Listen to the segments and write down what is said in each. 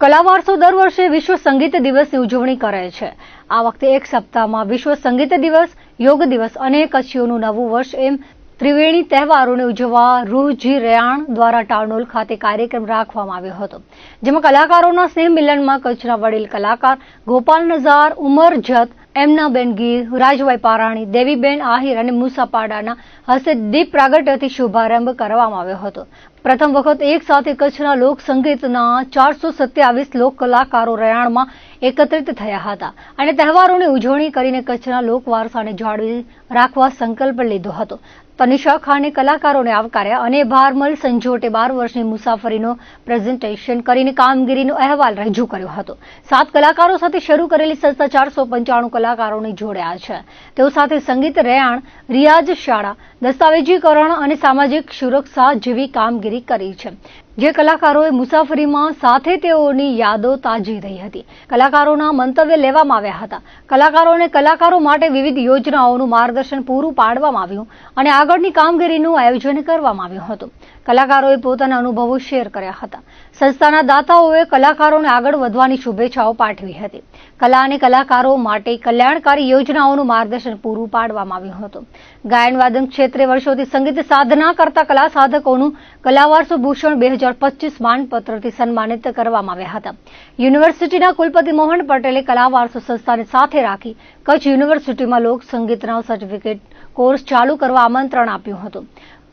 કલાવારસો દર વર્ષે વિશ્વ સંગીત દિવસની ઉજવણી કરે છે. આ વખતે એક સપ્તાહમાં વિશ્વ સંગીત દિવસ, યોગ દિવસ અને કચ્છીઓનું નવું વર્ષ એમ ત્રિવેણી તહેવારોને ઉજવવા રૂહજી રેયાણ દ્વારા ટાઉનહોલ ખાતે કાર્યક્રમ રાખવામાં આવ્યો હતો. જેમાં કલાકારોના સ્નેહ મિલનમાં કચ્છના વડીલ કલાકાર ગોપાલ નઝાર, ઉમર જત, એમનાબેન ગીર, રાજભાઈ પારાણી, દેવીબેન આહિર અને મુસાપાડાના હસ્તે દીપ પ્રાગટ્યથી શુભારંભ કરવામાં આવ્યો હતો. પ્રથમ વખત એક સાથે કચ્છના લોક સંગીતના ચારસો સત્યાવીસ લોક કલાકારો રયાણમાં એકત્રિત થયા હતા અને તહેવારોની ઉજવણી કરીને કચ્છના લોક જાળવી રાખવા સંકલ્પ લીધો હતો. તનિષા ખાને કલાકારોને આવકાર્યા અને ભારમલ સંજોટે બાર વર્ષની મુસાફરીનો પ્રેઝન્ટેશન કરીને કામગીરીનો અહેવાલ રજૂ કર્યો હતો. સાત કલાકારો સાથે શરૂ કરેલી સંસ્થા ચારસો પંચાણું કલાકારોને જોડ્યા છે. તેઓ સાથે સંગીત, રેયાણ રિયાઝ શાળા દસ્તાવેજીકરણ અને સામાજિક સુરક્ષા જેવી કામગીરી કરી છે. જે કલાકારોએ મુસાફરીમાં સાથે તેઓની યાદો તાજી રહી હતી. કલાકારોના મંતવ્ય લેવામાં આવ્યા હતા. કલાકારોને કલાકારો માટે વિવિધ યોજનાઓનું માર્ગદર્શન પૂરું પાડવામાં આવ્યું અને આગળની કામગીરીનું આયોજન કરવામાં આવ્યું હતું. કલાકારોએ પોતાના અનુભવો શેર કર્યા હતા. સંસ્થાના દાતાઓએ કલાકારોને આગળ વધવાની શુભેચ્છાઓ પાઠવી હતી. કલા અને કલાકારો માટે કલ્યાણકારી યોજનાઓનું માર્ગદર્શન પૂરું પાડવામાં આવ્યું હતું. ગાયન, વાદન ક્ષેત્રે વર્ષોથી સંગીત સાધના કરતા કલા સાધકોનું કલાવારસો ભૂષણ બે હજાર પચીસ માનપત્રથી સન્માનિત કરવામાં આવ્યા હતા. યુનિવર્સિટીના કુલપતિ મોહન પટેલે કલાવારસો સંસ્થાને સાથે રાખી કચ્છ યુનિવર્સિટીમાં લોક સંગીતના સર્ટિફિકેટ કોર્સ ચાલુ કરવા આમંત્રણ આપ્યું હતું.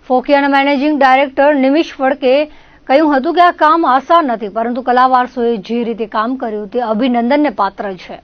ફોકિયાના મેનેજિંગ ડાયરેક્ટર નિમિષ ફડકે કહ્યું હતું કે આ કામ આસાન નથી, પરંતુ કલાવારસોએ જે રીતે કામ કર્યું તે અભિનંદનને પાત્ર છે.